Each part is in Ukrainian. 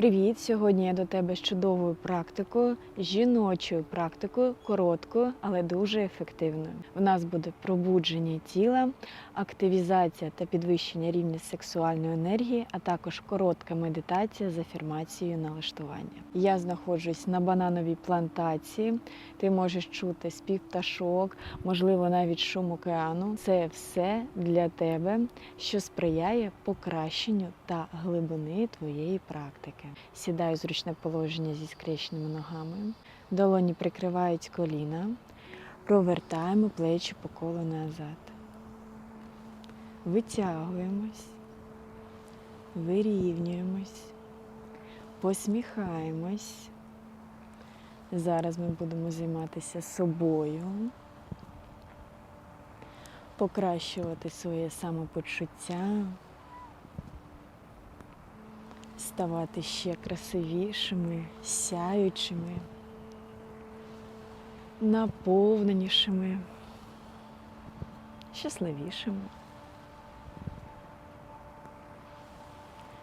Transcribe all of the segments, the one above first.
Привіт! Сьогодні я до тебе з чудовою практикою, жіночою практикою, короткою, але дуже ефективною. В нас буде пробудження тіла, активізація та підвищення рівня сексуальної енергії, а також коротка медитація з афірмацією налаштування. Я знаходжусь на банановій плантації. Ти можеш чути спів пташок, можливо, навіть шум океану. Це все для тебе, що сприяє покращенню та глибини твоєї практики. Сідай у зручне положення зі скрещеними ногами, долоні прикривають коліна, провертаємо плечі по колу назад. Витягуємось, вирівнюємось, посміхаємось. Зараз ми будемо займатися собою, покращувати своє самопочуття, ставати ще красивішими, сяючими, наповненішими, щасливішими.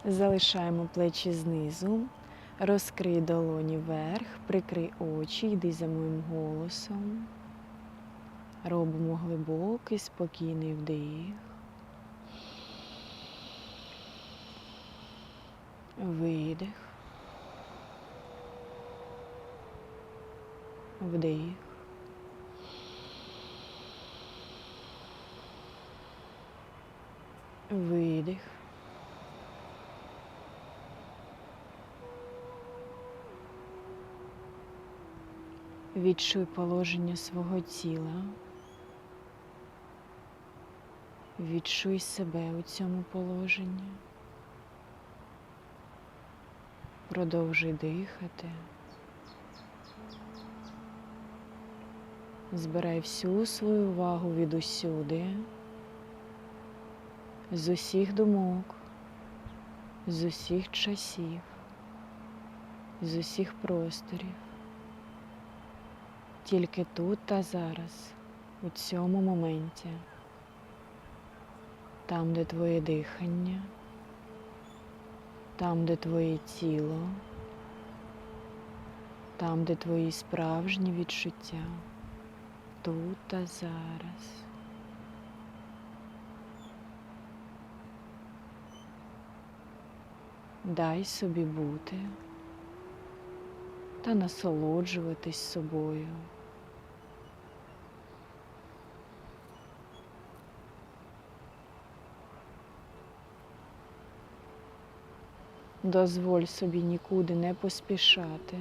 Залишаємо плечі знизу, розкрий долоні вверх, прикрий очі, йди за моїм голосом. Робимо глибокий, спокійний вдих. Видих. Вдих. Видих. Відчуй положення свого тіла. Відчуй себе у цьому положенні. Продовжуй дихати. Збирай всю свою увагу від усюди, з усіх думок, з усіх часів, з усіх просторів. Тільки тут та зараз, у цьому моменті, там, де твоє дихання там, де твоє тіло, там, де твої справжні відчуття, тут та зараз. Дай собі бути та насолоджуватись собою. Дозволь собі нікуди не поспішати.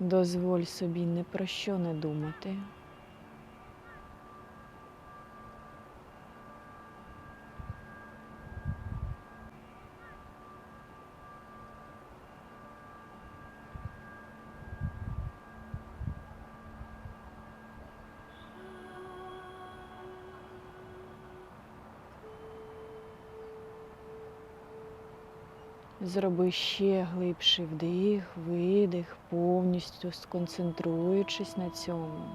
Дозволь собі ні про що не думати. Зроби ще глибший вдих, видих, повністю сконцентруючись на цьому.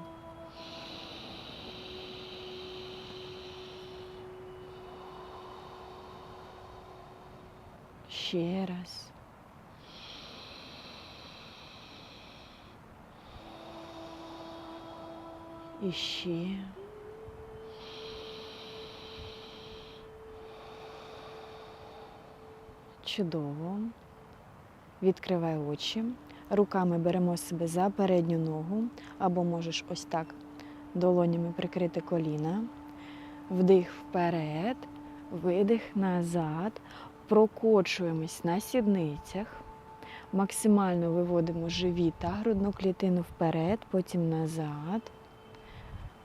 Ще раз. І ще. Чудово. Відкривай очі. Руками беремо себе за передню ногу, або можеш ось так долонями прикрити коліна. Вдих вперед, видих назад. Прокочуємось на сідницях. Максимально виводимо живіт та грудну клітину вперед, потім назад.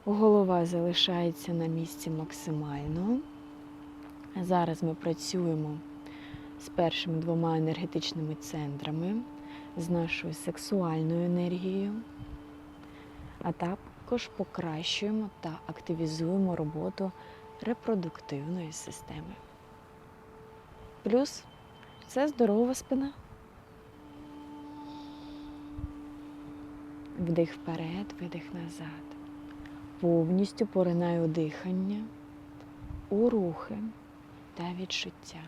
Голова залишається на місці максимально. Зараз ми працюємо з першими двома енергетичними центрами, з нашою сексуальною енергією, а також покращуємо та активізуємо роботу репродуктивної системи. Плюс це здорова спина. Вдих вперед, видих назад. повністю поринай у дихання, у рухи та відчуття.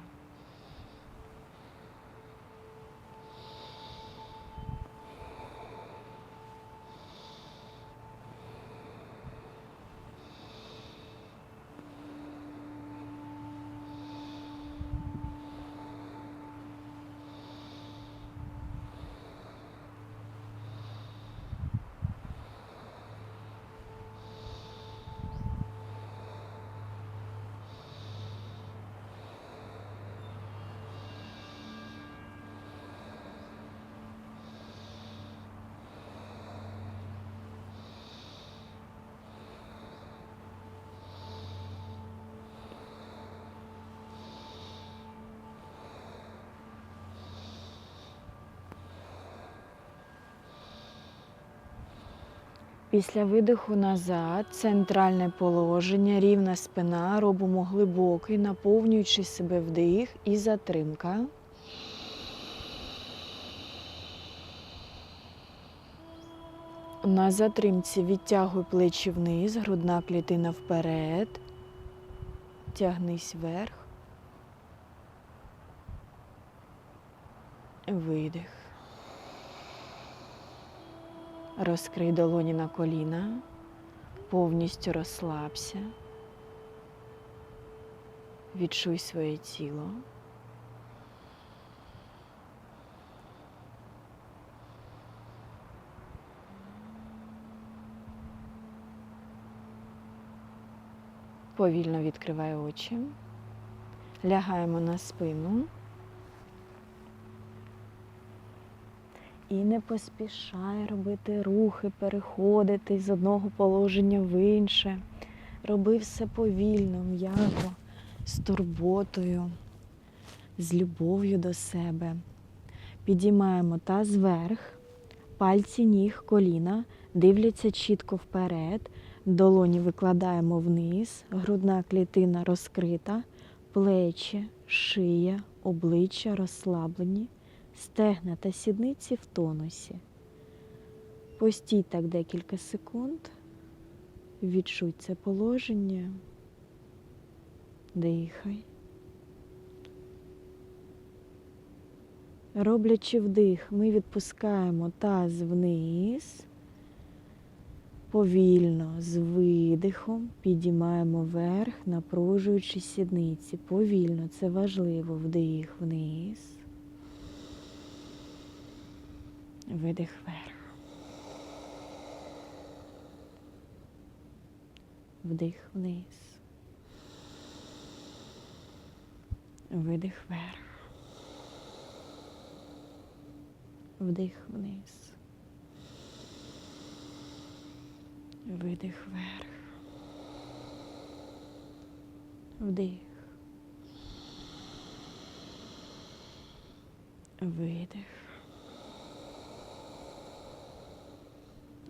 Після видиху назад, центральне положення, рівна спина, робимо глибокий, наповнюючи себе вдих і затримка. На затримці відтягуй плечі вниз, грудна клітина вперед. Тягнись вверх. Видих. Розкрий долоні на коліна, повністю розслабся. Відчуй своє тіло. Повільно відкривай очі. Лягаємо на спину. І не поспішай робити рухи, переходити з одного положення в інше. Роби все повільно, м'яко, з турботою, з любов'ю до себе. Підіймаємо таз вверх, пальці ніг, коліна дивляться чітко вперед, долоні викладаємо вниз, грудна клітина розкрита, плечі, шия, обличчя розслаблені стегна та сідниці в тонусі. Постій так декілька секунд, відчуй це положення, дихай. Роблячи вдих, ми відпускаємо таз вниз, повільно з видихом підіймаємо вверх, напружуючи сідниці. Повільно, це важливо, вдих вниз. Видих вверх. Вдих вниз. Видих вверх. Вдих вниз. Видих вверх. Вдих. Видих.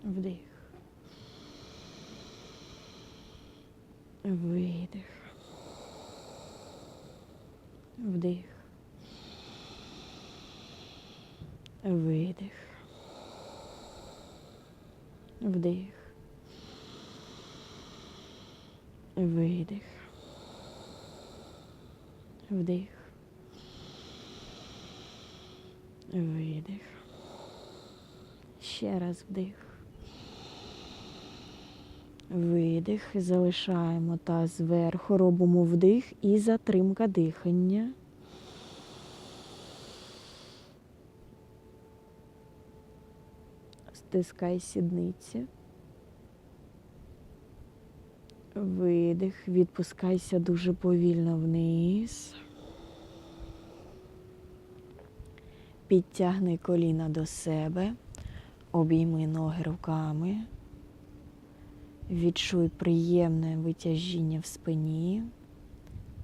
Вдих. Видих. Вдих. Видих. Вдих. Видих. Вдих. Видих. Ще раз вдих. Видих, залишаємо таз зверху, робимо вдих і затримка дихання. Стискай сідниці. Видих, відпускайся дуже повільно вниз. Підтягни коліна до себе, обійми ноги руками. Відчуй приємне витяжіння в спині,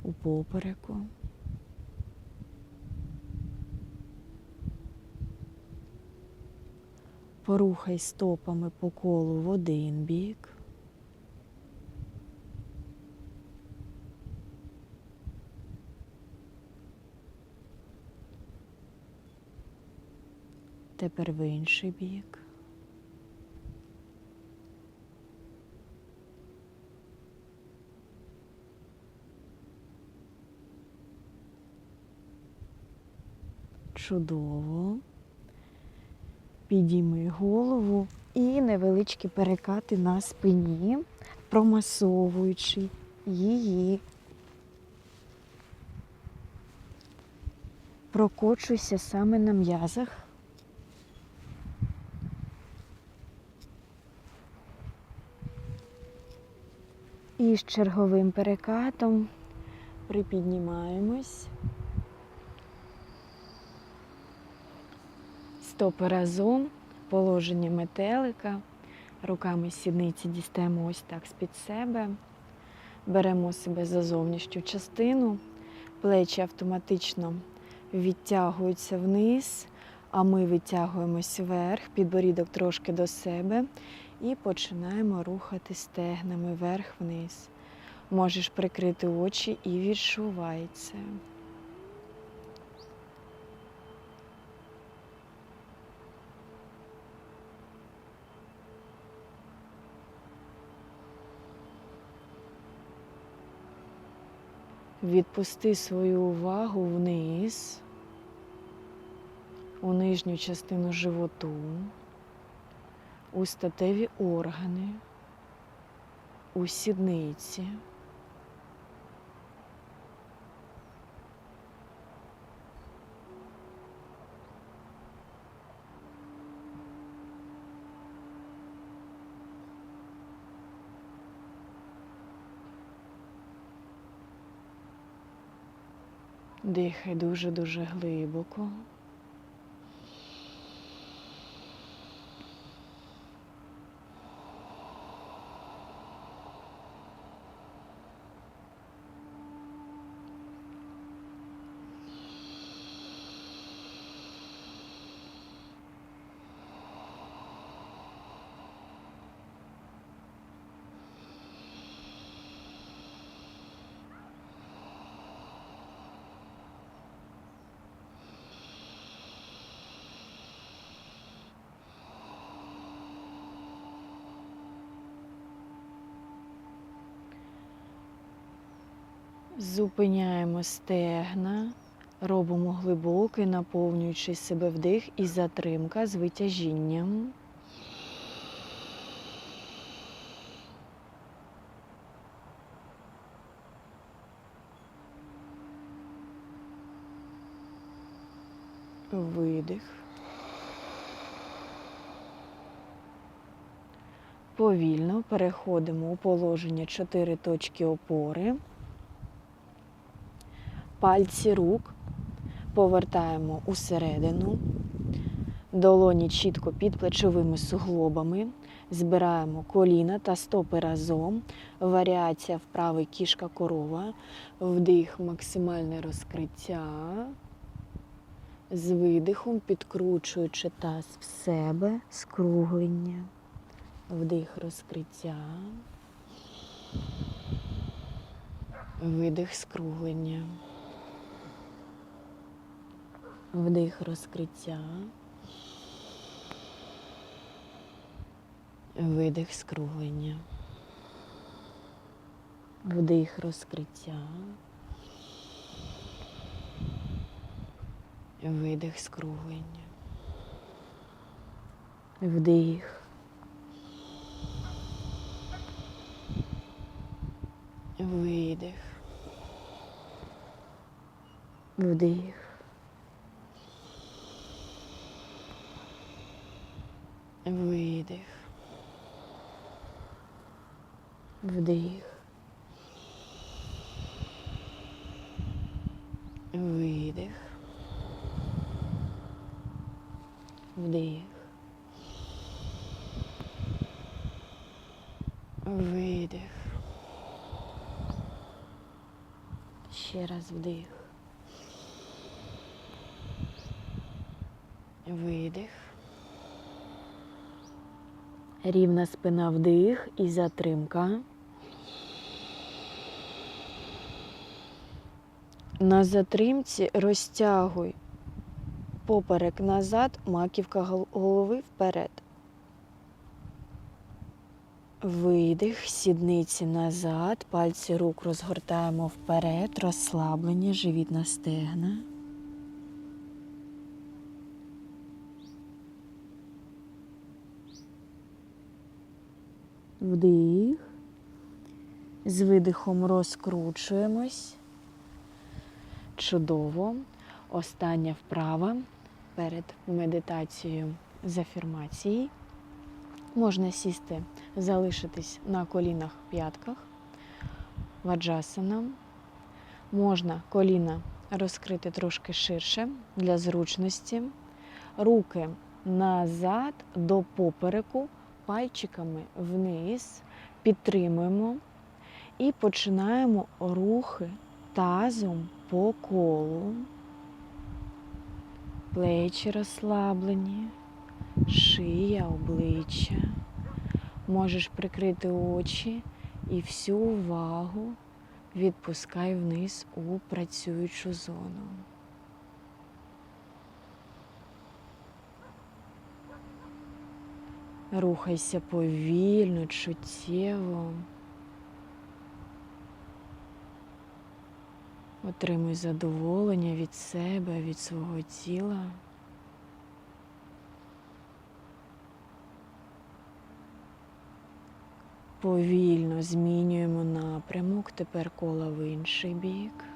у попереку. Порухай стопами по колу в один бік. Тепер в інший бік. Чудово. Підійми голову і невеличкі перекати на спині, промасовуючи її. Прокочуйся саме на м'язах. І з черговим перекатом припіднімаємось. Стопи разом, положення метелика. Руками сідниці дістаємо ось так з-під себе. Беремо себе за зовнішню частину, плечі автоматично відтягуються вниз, а ми витягуємось вверх, підборідок трошки до себе і починаємо рухати стегнами вверх-вниз. Можеш прикрити очі і відчувай це. Відпусти свою увагу вниз, у нижню частину животу, у статеві органи, у сідниці. Дихай дуже-дуже глибоко. Зупиняємо стегна, робимо глибокий, наповнюючи себе вдих і затримка з витяжінням. Видих. Повільно переходимо у положення чотири точки опори. Пальці рук повертаємо усередину, долоні чітко під плечовими суглобами, збираємо коліна та стопи разом. Варіація вправи кішка корова, вдих, максимальне розкриття. З видихом підкручуючи таз в себе, скруглення, вдих, розкриття, видих, скруглення. Вдих розкриття. Видих скруглення. Вдих розкриття. Видих скруглення. Вдих. Видих. Вдих. Видих. Вдих. Видих. Вдих. Видих. Ще раз вдих. Видих. Рівна спина вдих і затримка. На затримці розтягуй поперек назад, маківка голови вперед. Видих, сідниці назад, пальці рук розгортаємо вперед, розслаблення, живіт на стегна. Вдих. З видихом розкручуємось. Чудово. Остання вправа перед медитацією з афірмації. Можна сісти, залишитись на колінах п'ятках, ваджасана. Можна коліна розкрити трошки ширше для зручності. Руки назад до попереку, пальчиками вниз, підтримуємо і починаємо рухи тазом по колу. Плечі розслаблені, шия, обличчя. Можеш прикрити очі і всю увагу відпускай вниз у працюючу зону. Рухайся повільно, чуттєво. Отримуй задоволення від себе, від свого тіла. Повільно змінюємо напрямок, тепер кола в інший бік.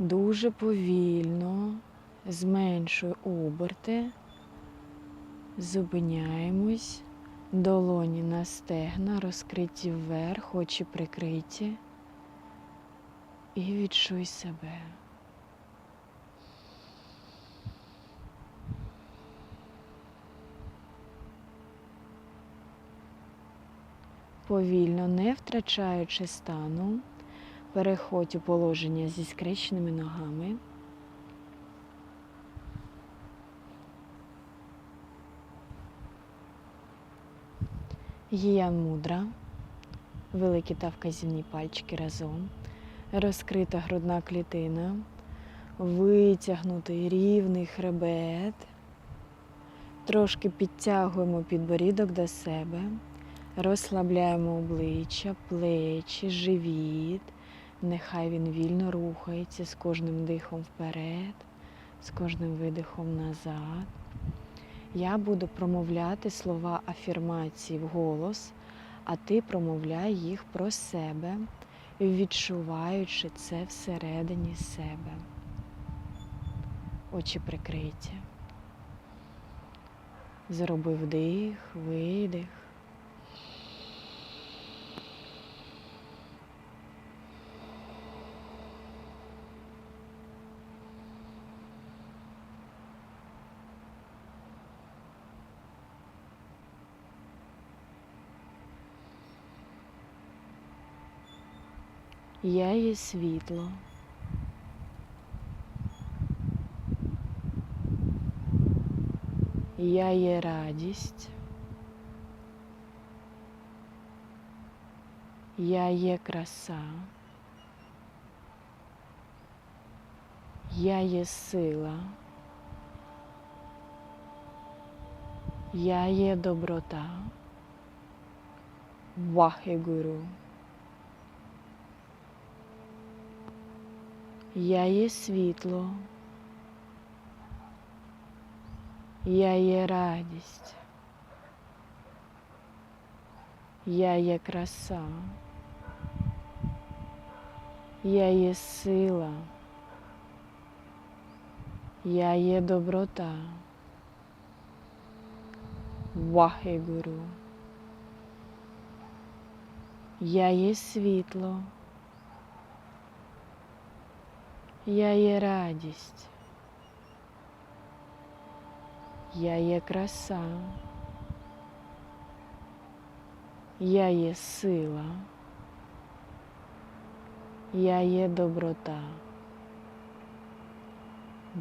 Дуже повільно, зменшуй оберти, зупиняємось, долоні на стегна, розкриті вверх, очі прикриті. І відчуй себе. Повільно, не втрачаючи стану, переходь у положення зі скрещеними ногами. Гіян мудра, великі та вказівні пальчики разом, розкрита грудна клітина, витягнутий рівний хребет, трошки підтягуємо підборідок до себе, розслабляємо обличчя, плечі, живіт. Нехай він вільно рухається з кожним дихом вперед, з кожним видихом назад. Я буду промовляти слова афірмації вголос, а ти промовляй їх про себе, відчуваючи це всередині себе. Очі прикриті. Зроби вдих, видих. Я є світло. Я є радість. Я є краса. Я є сила. Я є доброта. Вахегуру. Я є світло. Я є радість. Я є краса. Я є сила. Я є доброта. Вахегуру. Я є світло. Я є радість. Я є краса. Я є сила. Я є доброта.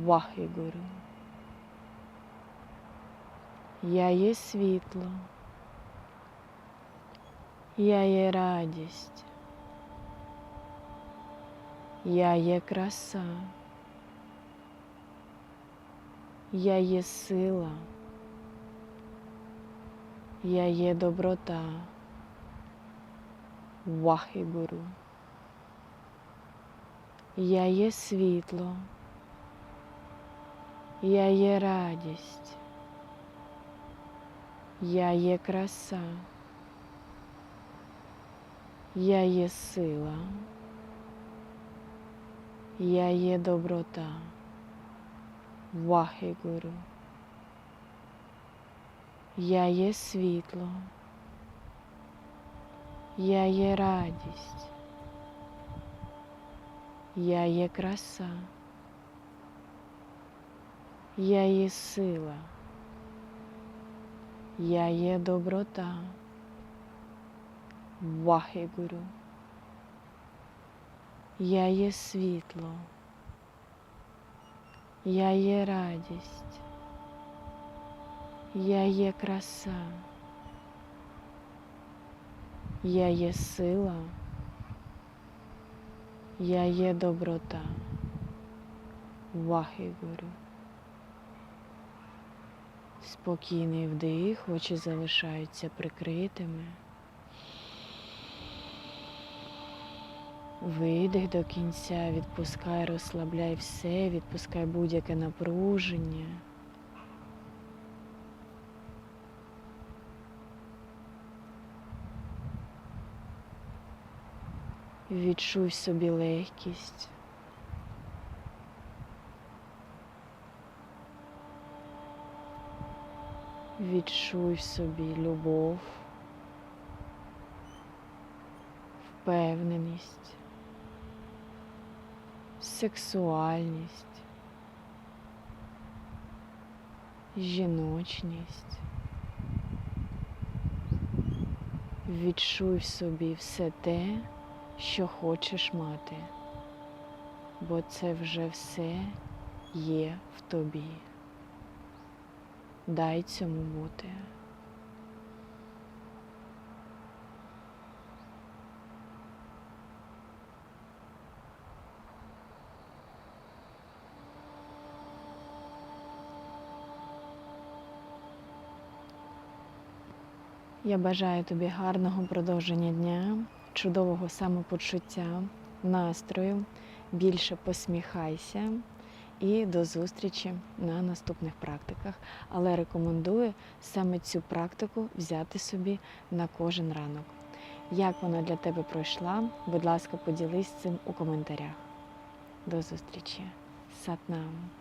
Вахігуру. Я є світло. Я є радість. Я є краса. Я є сила. Я є доброта. Вахігуру. Я є світло. Я є радість. Я є краса. Я є сила. Я є доброта. Вахігуру. Я є світло. Я є радість. Я є краса. Я є сила. Я є доброта. Вахігуру. Я є світло. Я є радість. Я є краса. Я є сила. Я є доброта. Вахігуру. Спокійний вдих, очі залишаються прикритими. Видих до кінця, відпускай, розслабляй все, відпускай будь-яке напруження. Відчуй собі легкість. Відчуй собі любов, впевненість, сексуальність, жіночність. Відчуй в собі все те, що хочеш мати, бо це вже все є в тобі. Дай цьому бути. Я бажаю тобі гарного продовження дня, чудового самопочуття, настрою, більше посміхайся і до зустрічі на наступних практиках. Але рекомендую саме цю практику взяти собі на кожен ранок. Як вона для тебе пройшла, будь ласка, поділись цим у коментарях. До зустрічі. Сатнам.